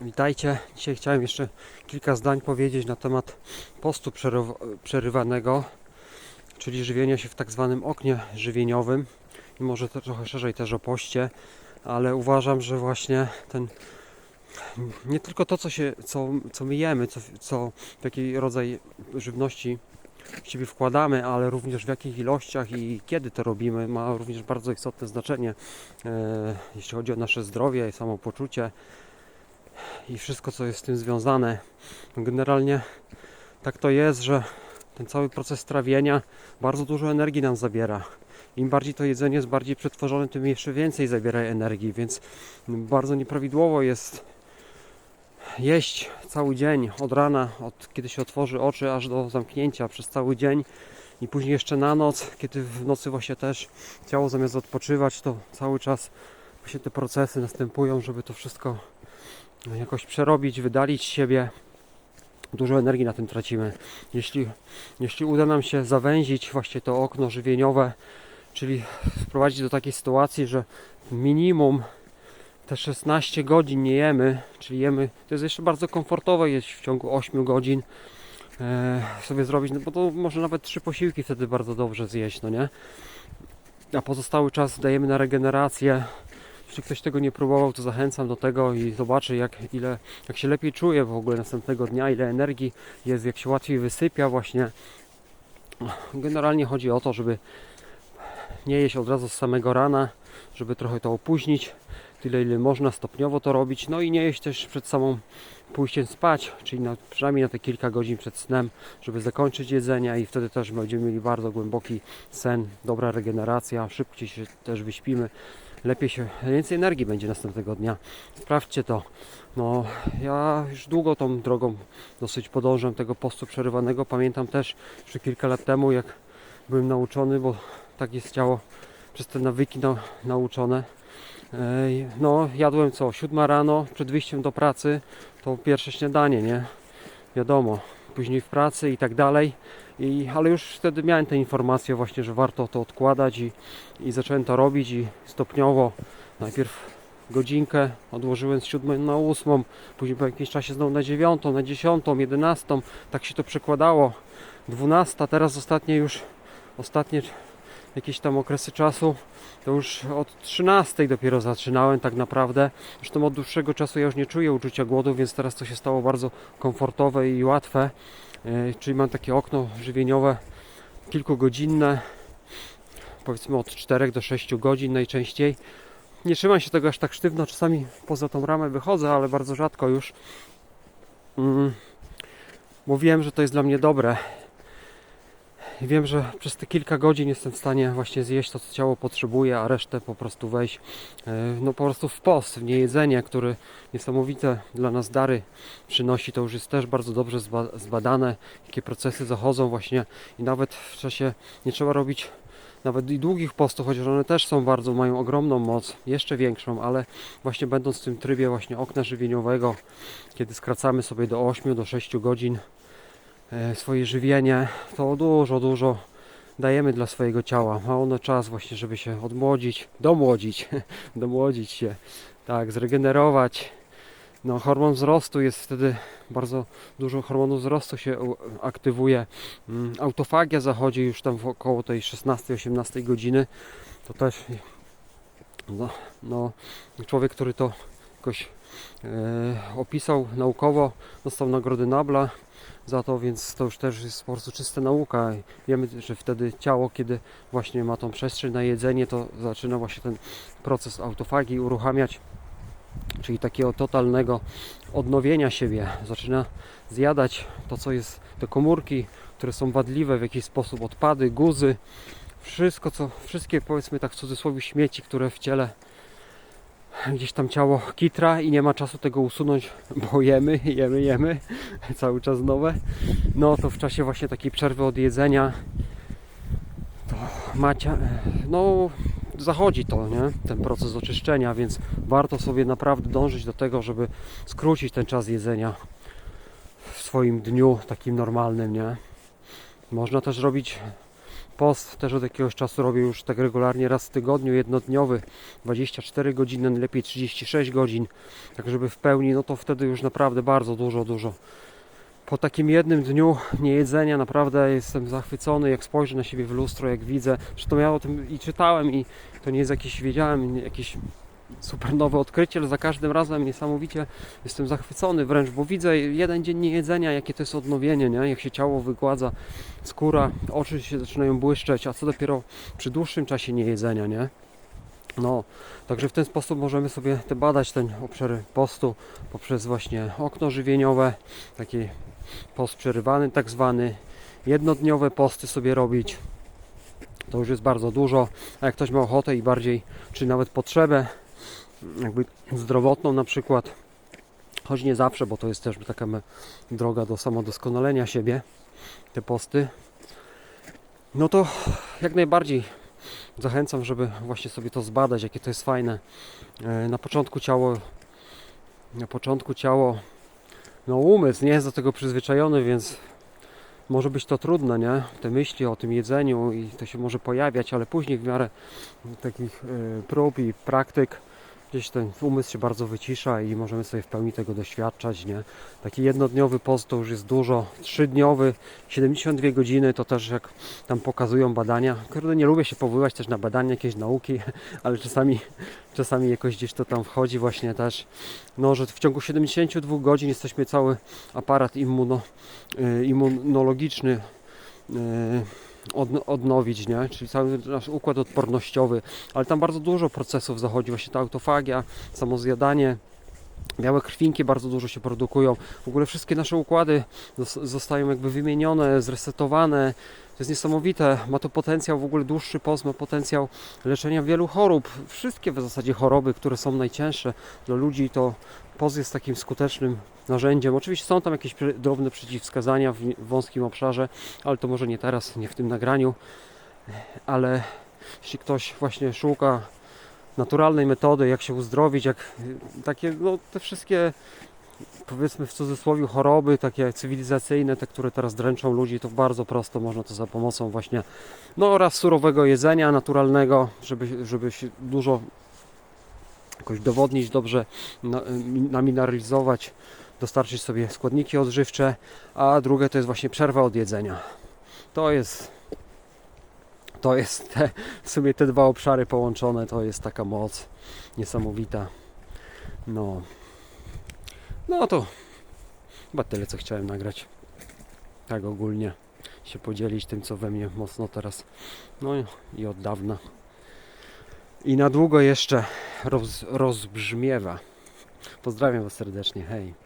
Witajcie. Dzisiaj chciałem jeszcze kilka zdań powiedzieć na temat postu przeryw- przerywanego, czyli żywienia się w tak zwanym oknie żywieniowym i może to trochę szerzej też o poście, ale uważam, że właśnie ten nie tylko to, co, się, co, co my jemy, co, co, w jaki rodzaj żywności w siebie wkładamy, ale również w jakich ilościach i kiedy to robimy, ma również bardzo istotne znaczenie, e, jeśli chodzi o nasze zdrowie i samopoczucie i wszystko, co jest z tym związane. Generalnie tak to jest, że ten cały proces trawienia bardzo dużo energii nam zabiera. Im bardziej to jedzenie jest bardziej przetworzone, tym jeszcze więcej zabiera energii, więc bardzo nieprawidłowo jest jeść cały dzień, od rana, od kiedy się otworzy oczy, aż do zamknięcia przez cały dzień i później jeszcze na noc, kiedy w nocy właśnie też ciało zamiast odpoczywać, to cały czas właśnie te procesy następują, żeby to wszystko jakoś przerobić, wydalić siebie. Dużo energii na tym tracimy. Jeśli, jeśli uda nam się zawęzić właśnie to okno żywieniowe, czyli wprowadzić do takiej sytuacji, że minimum te 16 godzin nie jemy, czyli jemy, to jest jeszcze bardzo komfortowe jeść w ciągu 8 godzin e, sobie zrobić, no bo to może nawet trzy posiłki wtedy bardzo dobrze zjeść, no nie? A pozostały czas dajemy na regenerację. Jeśli ktoś tego nie próbował, to zachęcam do tego i zobaczy jak, ile, jak się lepiej czuje w ogóle następnego dnia, ile energii jest, jak się łatwiej wysypia właśnie. Generalnie chodzi o to, żeby nie jeść od razu z samego rana, żeby trochę to opóźnić, tyle ile można stopniowo to robić, no i nie jeść też przed samą pójściem spać, czyli na, przynajmniej na te kilka godzin przed snem, żeby zakończyć jedzenie i wtedy też będziemy mieli bardzo głęboki sen, dobra regeneracja, szybciej się też wyśpimy, lepiej się, więcej energii będzie następnego dnia. Sprawdźcie to. No, ja już długo tą drogą dosyć podążam tego postu przerywanego. Pamiętam też jeszcze kilka lat temu, jak byłem nauczony, bo tak jest ciało przez te nawyki na, nauczone. No, jadłem co? Siódma rano przed wyjściem do pracy to pierwsze śniadanie, nie? Wiadomo, później w pracy i tak dalej. I, ale już wtedy miałem te informacje właśnie, że warto to odkładać i, i zacząłem to robić i stopniowo najpierw godzinkę odłożyłem z 7 na 8, później po jakimś czasie znowu na 9, na 10, 11, tak się to przekładało. 12, teraz ostatnie już, ostatnie jakieś tam okresy czasu, to już od 13 dopiero zaczynałem tak naprawdę. Zresztą od dłuższego czasu ja już nie czuję uczucia głodu, więc teraz to się stało bardzo komfortowe i łatwe. Yy, Czyli mam takie okno żywieniowe kilkugodzinne, powiedzmy od 4 do 6 godzin najczęściej. Nie trzymam się tego aż tak sztywno, czasami poza tą ramę wychodzę, ale bardzo rzadko już. Mm. Mówiłem, że to jest dla mnie dobre. Wiem, że przez te kilka godzin jestem w stanie właśnie zjeść to, co ciało potrzebuje, a resztę po prostu wejść e, no po prostu w post, w niejedzenie, który niesamowite dla nas dary przynosi. To już jest też bardzo dobrze zba- zbadane, jakie procesy zachodzą właśnie i nawet w czasie nie trzeba robić nawet i długich postów, chociaż one też są bardzo, mają ogromną moc, jeszcze większą, ale właśnie będąc w tym trybie właśnie okna żywieniowego, kiedy skracamy sobie do 8 do 6 godzin swoje żywienie, to dużo, dużo dajemy dla swojego ciała. Ma ono czas właśnie, żeby się odmłodzić, domłodzić, domłodzić się, tak, zregenerować. No, hormon wzrostu jest wtedy bardzo dużo hormonu wzrostu się aktywuje. Mm, Autofagia zachodzi już tam około tej 16-18 godziny. To też no, no, człowiek, który to jakoś e, opisał naukowo, dostał nagrody Nobla za to, więc to już też jest po prostu czysta nauka. Wiemy, że wtedy ciało, kiedy właśnie ma tą przestrzeń na jedzenie, to zaczyna właśnie ten proces autofagii uruchamiać, czyli takiego totalnego odnowienia siebie. Zaczyna zjadać to, co jest, te komórki, które są wadliwe w jakiś sposób, odpady, guzy, wszystko, co, wszystkie powiedzmy tak w cudzysłowie śmieci, które w ciele gdzieś tam ciało kitra i nie ma czasu tego usunąć, bo jemy, jemy, jemy, cały czas nowe. No to w czasie właśnie takiej przerwy od jedzenia to macie, no zachodzi to, nie? Ten proces oczyszczenia, więc warto sobie naprawdę dążyć do tego, żeby skrócić ten czas jedzenia w swoim dniu takim normalnym, nie? Można też robić Post też od jakiegoś czasu robię już tak regularnie, raz w tygodniu, jednodniowy, 24 godziny, najlepiej 36 godzin, tak żeby w pełni, no to wtedy już naprawdę bardzo dużo, dużo. Po takim jednym dniu niejedzenia naprawdę jestem zachwycony, jak spojrzę na siebie w lustro, jak widzę, zresztą ja o tym i czytałem i to nie jest jakieś, wiedziałem, jakieś super nowe odkrycie, ale za każdym razem niesamowicie jestem zachwycony wręcz, bo widzę jeden dzień niejedzenia, jakie to jest odnowienie, nie? jak się ciało wygładza, skóra, oczy się zaczynają błyszczeć, a co dopiero przy dłuższym czasie niejedzenia, nie? No, także w ten sposób możemy sobie te badać ten obszary postu poprzez właśnie okno żywieniowe, taki post przerywany tak zwany, jednodniowe posty sobie robić. To już jest bardzo dużo, a jak ktoś ma ochotę i bardziej, czy nawet potrzebę, jakby zdrowotną na przykład, choć nie zawsze, bo to jest też taka droga do samodoskonalenia siebie, te posty, no to jak najbardziej zachęcam, żeby właśnie sobie to zbadać, jakie to jest fajne. E, Na początku ciało, na początku ciało, no umysł nie jest do tego przyzwyczajony, więc może być to trudne, nie? Te myśli o tym jedzeniu i to się może pojawiać, ale później w miarę takich e, prób i praktyk gdzieś ten umysł się bardzo wycisza i możemy sobie w pełni tego doświadczać, nie? Taki jednodniowy post to już jest dużo, trzydniowy, 72 godziny to też jak tam pokazują badania. Kurde, nie lubię się powoływać też na badania jakieś nauki, ale czasami, czasami jakoś gdzieś to tam wchodzi właśnie też, no, że w ciągu 72 godzin jesteśmy cały aparat immuno, y, immunologiczny odn- odnowić, nie? czyli cały nasz układ odpornościowy, ale tam bardzo dużo procesów zachodzi, właśnie ta autofagia, samozjadanie, białe krwinki bardzo dużo się produkują, w ogóle wszystkie nasze układy zos- zostają jakby wymienione, zresetowane, to jest niesamowite, ma to potencjał, w ogóle dłuższy post ma potencjał leczenia wielu chorób, wszystkie w zasadzie choroby, które są najcięższe dla ludzi, to post jest takim skutecznym narzędziem. Oczywiście są tam jakieś drobne przeciwwskazania w, wąskim obszarze, ale to może nie teraz, nie w tym nagraniu, ale jeśli ktoś właśnie szuka naturalnej metody, jak się uzdrowić, jak takie, no te wszystkie powiedzmy w cudzysłowie choroby takie cywilizacyjne, te, które teraz dręczą ludzi, to bardzo prosto można to za pomocą właśnie no oraz surowego jedzenia naturalnego, żeby, żeby dużo jakoś dowodnić, dobrze na- namineralizować, dostarczyć sobie składniki odżywcze, a drugie to jest właśnie przerwa od jedzenia. To jest to jest te, w sumie te dwa obszary połączone, to jest taka moc niesamowita. No. No to chyba tyle co chciałem nagrać. Tak ogólnie się podzielić tym co we mnie mocno teraz. No i od dawna. I na długo jeszcze roz, rozbrzmiewa. Pozdrawiam Was serdecznie. Hej.